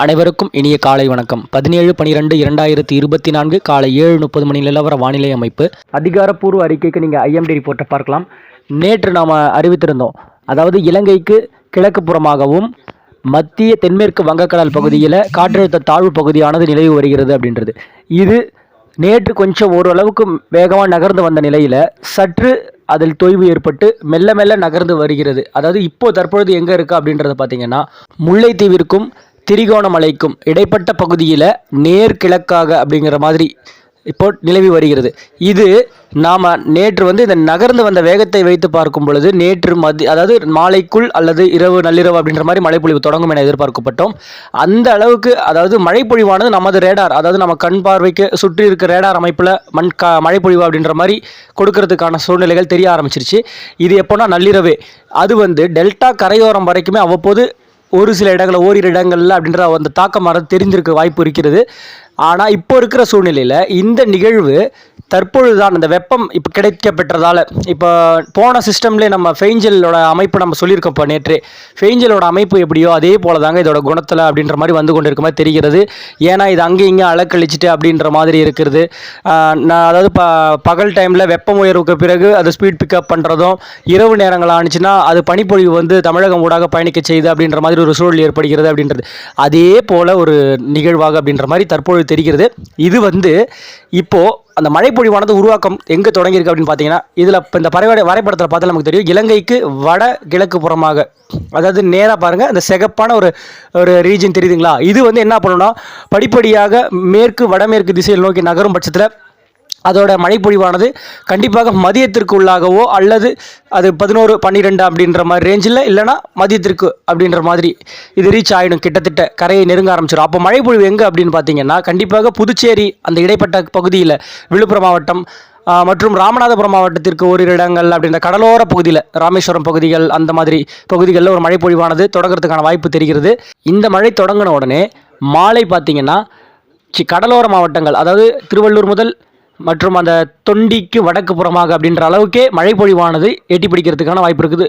அனைவருக்கும் இனிய காலை வணக்கம். பதினேழு பனிரெண்டு இரண்டாயிரத்தி இருபத்தி நான்கு காலை ஏழு முப்பது மணி நிலவர வானிலை அமைப்பு. அதிகாரப்பூர்வ அறிக்கைக்கு நீங்கள் ஐஎம்டி ரிப்போர்ட்டை பார்க்கலாம். நேற்று நாம் அறிவித்திருந்தோம். அதாவது இலங்கைக்கு கிழக்கு புறமாகவும் மத்திய தென்மேற்கு வங்கக்கடல் பகுதியில் காற்றழுத்த தாழ்வு பகுதியானது நிலவி வருகிறது அப்படின்றது. இது நேற்று கொஞ்சம் ஓரளவுக்கு வேகமாக நகர்ந்து வந்த நிலையில் சற்று அதில் தொய்வு ஏற்பட்டு மெல்ல மெல்ல நகர்ந்து வருகிறது. அதாவது இப்போ தற்பொழுது எங்கே இருக்குது அப்படின்றத பார்த்தீங்கன்னா முல்லைத்தீவிற்கும் திரிகோணமலைக்கும் இடைப்பட்ட பகுதியில் நேர்கிழக்காக அப்படிங்கிற மாதிரி இப்போ நிலவி வருகிறது. இது நாம் நேற்று வந்து இந்த நகர்ந்து வந்த வேகத்தை வைத்து பார்க்கும் பொழுது நேற்று மதி அதாவது மாலைக்குள் அல்லது இரவு நள்ளிரவு அப்படின்ற மாதிரி மழைப்பொழிவு தொடங்கும் என எதிர்பார்க்கப்பட்டோம். அந்த அளவுக்கு அதாவது மழைப்பொழிவானது நமது ரேடார் அதாவது நம்ம கண் பார்வைக்கு சுற்றி இருக்க ரேடார் அமைப்பில் மண் கா மழைப்பொழிவு அப்படின்ற மாதிரி கொடுக்கறதுக்கான சூழ்நிலைகள் தெரிய ஆரம்பிச்சிருச்சு. இது எப்போனா நள்ளிரவே. அது வந்து டெல்டா கரையோரம் வரைக்குமே அவ்வப்போது ஒரு சில இடங்களில் ஓரிரு இடங்களில் அப்படின்ற அந்த தாக்கம் வர தெரிஞ்சிருக்க வாய்ப்பு இருக்கிறது. ஆனால் இப்போ இருக்கிற சூழ்நிலையில் இந்த நிகழ்வு தற்பொழுது தான் அந்த வெப்பம் இப்போ கிடைக்கப்பெற்றதால் இப்போ போன சிஸ்டம்லேயே நம்ம ஃபெயிஞ்சலோட அமைப்பு நம்ம சொல்லியிருக்கோம் இப்போ நேற்று. ஃபெயிஞ்சலோட அமைப்பு எப்படியோ அதே போல தாங்க இதோட குணத்தில் அப்படின்ற மாதிரி வந்து கொண்டு இருக்க மாதிரி தெரிகிறது. ஏன்னா இது அங்கே இங்கே அலக்கழிச்சிட்டு அப்படின்ற மாதிரி இருக்கிறது. நான் அதாவது ப பகல் டைமில் வெப்பம் உயர்வுக்கு பிறகு அது ஸ்பீட் பிக்கப் பண்ணுறதும் இரவு நேரங்கள் ஆனிச்சுன்னா அது பனிப்பொழிவு வந்து தமிழகம் ஊடாக பயணிக்க செய்யுது அப்படின்ற மாதிரி ஒரு சூழல் ஏற்படுகிறது அப்படின்றது. அதே போல் ஒரு நிகழ்வாக அப்படின்ற மாதிரி தற்பொழுது தெரிகிறது. இது வந்து இப்போது அந்த மழைப்பொழிவானது உருவாக்கம் எங்கே தொடங்கியிருக்கு அப்படின்னு பார்த்தீங்கன்னா இதில் இப்போ இந்த பறவை வரைபடத்தில் பார்த்தா நமக்கு தெரியும் இலங்கைக்கு வட கிழக்கு புறமாக. அதாவது நேராக பாருங்கள் அந்த சிகப்பான ஒரு ஒரு ரீஜன் தெரியுதுங்களா? இது வந்து என்ன பண்ணணும்னா படிப்படியாக மேற்கு வடமேற்கு திசையில் நோக்கி நகரும் பட்சத்தில் அதோட மழைப்பொழிவானது கண்டிப்பாக மதியத்திற்கு உள்ளாகவோ அல்லது அது பதினோரு பன்னிரெண்டு அப்படின்ற மாதிரி ரேஞ்சில் இல்லைனா மதியத்திற்கு அப்படின்ற மாதிரி இது ரீச் ஆகிடும் கிட்டத்தட்ட. கரையை நெருங்க ஆரம்பிச்சிடும். அப்போ மழைப்பொழிவு எங்கே அப்படின்னு பார்த்தீங்கன்னா கண்டிப்பாக புதுச்சேரி அந்த இடைப்பட்ட பகுதியில் விழுப்புரம் மாவட்டம் மற்றும் ராமநாதபுரம் மாவட்டத்திற்கு ஓரிரு இடங்கள் அப்படின்ற கடலோர பகுதியில் ராமேஸ்வரம் பகுதிகள் அந்த மாதிரி பகுதிகளில் ஒரு மழைப்பொழிவானது தொடங்குறதுக்கான வாய்ப்பு தெரிகிறது. இந்த மழை தொடங்கின உடனே மாலை பார்த்தீங்கன்னா கடலோர மாவட்டங்கள் அதாவது திருவள்ளூர் முதல் மற்றும் அந்த தொண்டிக்கு வடக்கு புறமாக அப்படின்ற அளவுக்கே மழைப்பொழிவானது எட்டி பிடிக்கிறதுக்கான வாய்ப்பு இருக்குது.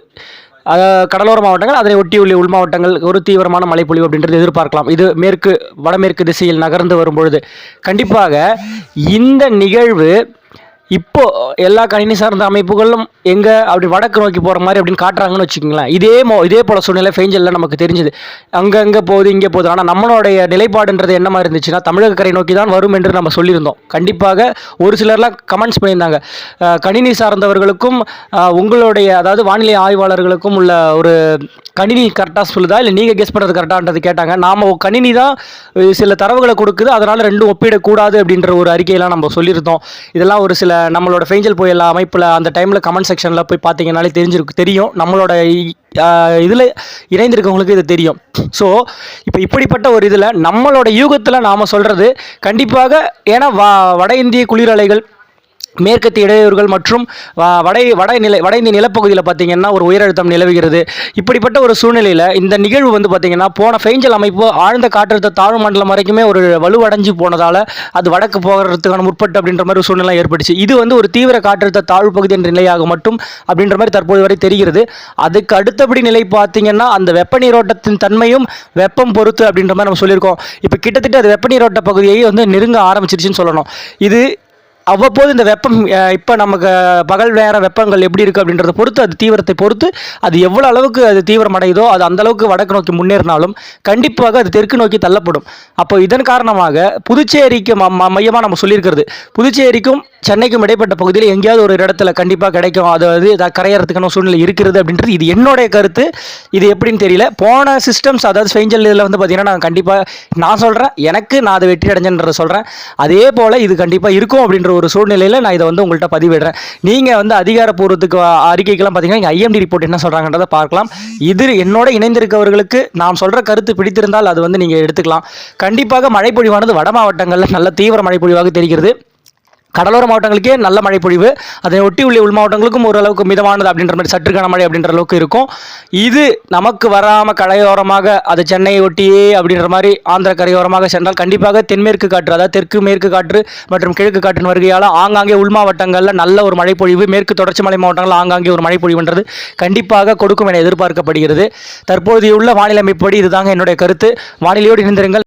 கடலோர மாவட்டங்கள் அதனை ஒட்டியுள்ள உள் மாவட்டங்கள் ஒரு தீவிரமான மழைப்பொழிவு அப்படின்றது எதிர்பார்க்கலாம். இது மேற்கு வடமேற்கு திசையில் நகர்ந்து வரும்பொழுது. கண்டிப்பாக இந்த நிகழ்வு இப்போ எல்லா கணினி சார்ந்த அமைப்புகளும் எங்கே அப்படி வடக்கு நோக்கி போகிற மாதிரி அப்படின்னு காட்டுறாங்கன்னு வச்சுக்கோங்களேன். இதே மோ இதே போல சூழ்நிலை ஃபெஞ்சலில் நமக்கு தெரிஞ்சது. அங்கங்கே போகுது இங்கே போகுது. ஆனால் நம்மளுடைய நிலைப்பாடுன்றது என்ன மாதிரி இருந்துச்சுன்னா தமிழக கரை நோக்கி தான் வரும் என்று நம்ம சொல்லியிருந்தோம். கண்டிப்பாக ஒரு சிலர்லாம் கமெண்ட்ஸ் பண்ணியிருந்தாங்க. கணினி சார்ந்தவர்களுக்கும் உங்களுடைய அதாவது வானிலை ஆய்வாளர்களுக்கும் உள்ள ஒரு கணினி கரெக்டாக சொல்லுதா? இல்லை நீங்கள் கெஸ் பண்ணுறது கரெக்டான்றது கேட்டாங்க. நாம் கணினி தான் சில தரவுகளை கொடுக்குது. அதனால் ரெண்டும் ஒப்பிடக்கூடாது அப்படின்ற ஒரு அறிக்கையெல்லாம் நம்ம சொல்லியிருந்தோம். இதெல்லாம் ஒரு சில நம்மளோட ஃபெஞ்சல் புயல் அமைப்பில் அந்த டைமில் கமெண்ட் செக்ஷனில் போய் பார்த்தீங்கனாலே தெரிஞ்சிருக்கு தெரியும். நம்மளோட இதில் இணைந்திருக்கவங்களுக்கு இது தெரியும். ஸோ இப்போ இப்படிப்பட்ட ஒரு இதில் நம்மளோட யூகத்தில் நாம் சொல்கிறது கண்டிப்பாக ஏன்னா வ வட இந்திய குளிரலைகள் மேற்கத்திய இடையூறுகள் மற்றும் வ- வட வட நிலை வட இந்திய நிலப்பகுதியில் பார்த்தீங்கன்னா ஒரு உயரழுத்தம் நிலவுகிறது. இப்படிப்பட்ட ஒரு சூழ்நிலையில் இந்த நிகழ்வு வந்து பார்த்தீங்கன்னா போன ஃபெஞ்சல் அமைப்பு ஆழ்ந்த காற்றழுத்த தாழ்வு மண்டலம் வரைக்குமே ஒரு வலுவடைஞ்சு போனதால் அது வடக்கு போகிறதுக்கான முற்பட்டு அப்படின்ற மாதிரி ஒரு சூழ்நிலை ஏற்பட்டுச்சு. இது வந்து ஒரு தீவிர காற்றழுத்த தாழ்வு பகுதி என்ற நிலையாக மட்டும் அப்படின்ற மாதிரி தற்போது வரை தெரிகிறது. அதுக்கு அடுத்தபடி நிலை பார்த்தீங்கன்னா அந்த வெப்ப நீரோட்டத்தின் தன்மையும் வெப்பம் பொறுத்து அப்படின்ற மாதிரி நம்ம சொல்லியிருக்கோம். இப்போ கிட்டத்தட்ட அது வெப்ப நீரோட்ட பகுதியை வந்து நெருங்க ஆரம்பிச்சிருச்சுன்னு சொல்லணும். இது அவ்வப்போது இந்த வெப்பம் இப்போ நமக்கு பகல் நேர வெப்பங்கள் எப்படி இருக்குது அப்படின்றத பொறுத்து அது தீவிரத்தை பொறுத்து அது எவ்வளோ அளவுக்கு அது தீவிரமடையுதோ அது அந்த அளவுக்கு வடக்கு நோக்கி முன்னேறினாலும் கண்டிப்பாக அது தெற்கு நோக்கி தள்ளப்படும். அப்போ இதன் காரணமாக புதுச்சேரிக்கு மையமாக நம்ம சொல்லியிருக்கிறது புதுச்சேரிக்கும் சென்னைக்கும் இடைப்பட்ட பகுதியில் எங்கேயாவது ஒரு இடத்துல கண்டிப்பாக கிடைக்கும். அதாவது இதை கரையறதுக்கான சூழ்நிலை இருக்கிறது அப்படின்றது இது என்னுடைய கருத்து. இது எப்படின்னு தெரியல. போன சிஸ்டம்ஸ் அதாவது ஸ்பெயிஞ்சல் இதில் வந்து பார்த்தீங்கன்னா நான் கண்டிப்பாக நான் சொல்கிறேன் எனக்கு நான் அதை வெற்றி அடைஞ்சேன்றதை சொல்கிறேன் அதே போல் இது கண்டிப்பாக இருக்கும் அப்படின்ற ஒரு சூழ்நிலையில் நான் இதை வந்து உங்கள்கிட்ட பதிவிடுறேன். நீங்கள் வந்து அதிகாரப்பூர்வத்துக்கு அறிக்கைக்கெல்லாம் பார்த்தீங்கன்னா இங்கே ஐஎம்டி ரிப்போர்ட் என்ன சொல்கிறாங்கன்றதை பார்க்கலாம். இது என்னோட இணைந்திருக்கவர்களுக்கு நாம் சொல்கிற கருத்து பிடித்திருந்தால் அது வந்து நீங்கள் எடுத்துக்கலாம். கண்டிப்பாக மழைப்பொழிவானது வட மாவட்டங்களில் நல்ல தீவிர மழைப்பொழிவாக தெரிகிறது. கடலோர மாவட்டங்களுக்கே நல்ல மழை பொழிவு அதை ஒட்டி உள்ள உள் மாவட்டங்களுக்கும் ஓரளவுக்கு மிதமானது அப்படின்ற மாதிரி சற்று கனமழை அப்படின்ற அளவுக்கு இருக்கும். இது நமக்கு வராமல் கரையோரமாக அது சென்னையை ஒட்டியே அப்படின்ற மாதிரி ஆந்திர கரையோரமாக சென்றால் கண்டிப்பாக தென்மேற்கு காற்று அதாவது தெற்கு மேற்கு காற்று மற்றும் கிழக்கு காற்றின் வருகையால் ஆங்காங்கே உள் மாவட்டங்களில் நல்ல ஒரு மழை பொழிவு மேற்கு தொடர்ச்சி மலை மாவட்டங்களில் ஆங்காங்கே ஒரு மழை பொழிவுன்றது கண்டிப்பாக கொடுக்கும் என எதிர்பார்க்கப்படுகிறது. தற்போதையுள்ள வானிலை அமைப்படி இதுதாங்க என்னுடைய கருத்து. வானிலையோடு இணைந்திருங்கள்.